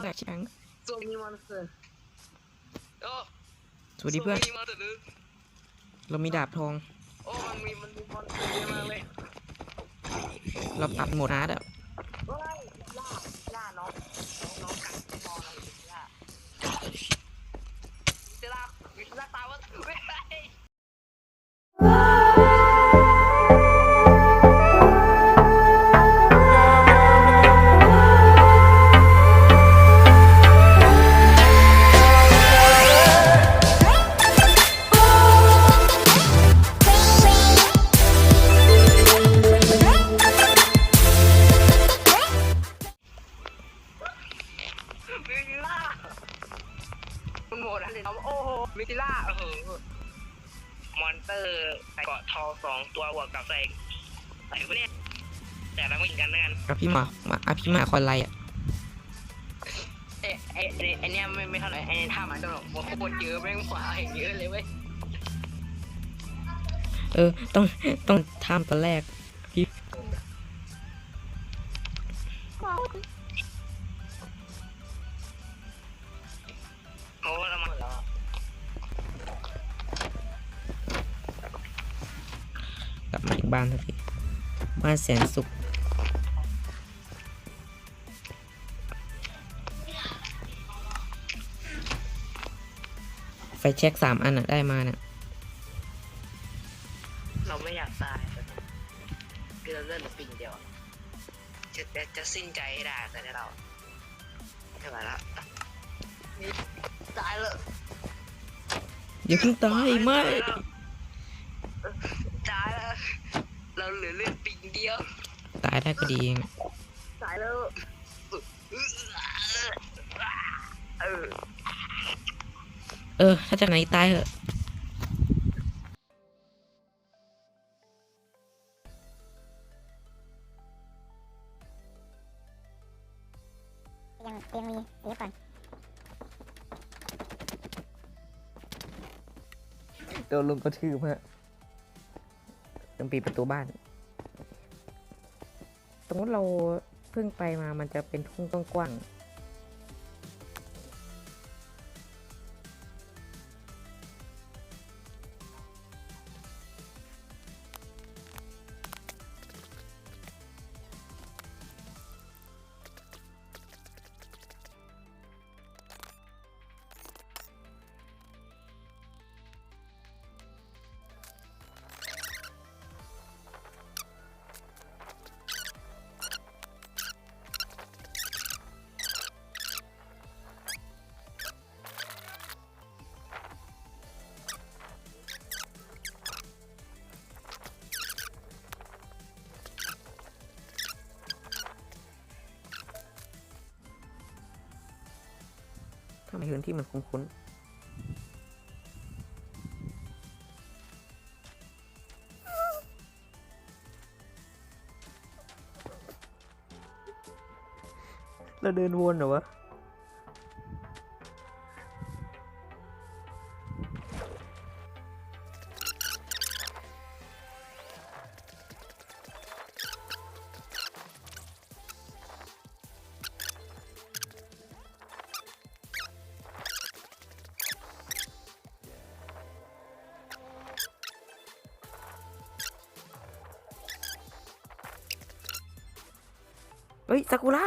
แหลกชัง So many monsters โอ้สวัสดีเพื่อน so many monsters เรามีดาบทอง โอ้มันมีมันมีมอนสเตอร์เยอะมากเลย เราตัดหมดอาร์ตอะ มดอะไรเนาะโอ้โหวิลล่าเออมอนเตอร์ใส่เกาะทองสองตัวบวกกับใส่ใส่พวกเนี้ยแต่ละไม่เหมือนกันนะกันอภิมามาอภิมาคอนไลอะเอ๊ะไอ้ไอ้ไอ้เนี้ยไม่ไม่เท่าไหร่ไอ้ท่ามันก็หรอกโอ้โหโคตรเยอะแม่งขวาอย่างเยอะเลยเว้ยเออ ต้องต้องทำตอนแรกพี่ บมาอีกบ้านสักทีบ้านแสนสุขไฟแช็กสามอันอะได้มาเนี่ยเราไม่อยากตายคือเราเลื่อนเหลือปิงเดียวจะจะจะสิ้นใจให้ได้แต่เราไม่ไหวแล้วนี่ตายแล้วอย่าเพิ่งตายไม่ ตายแล้ว เราเหลือเลือดปิงเดียว ตายได้ก็ดีเองตายแล้วเออเออ ถ้าจากไหนตายเหอะยังยังมีเดี๋ยวก่อนโดนลุมกระทืบฮะ ต้องปีประตูบ้าน สมมติเราเพิ่งไปมามันจะเป็นทุ่งกว้างๆ ทำไมพื้นที่มันคุ้นๆเราเดินวนเหรอวะ เฮ้ยซากุระ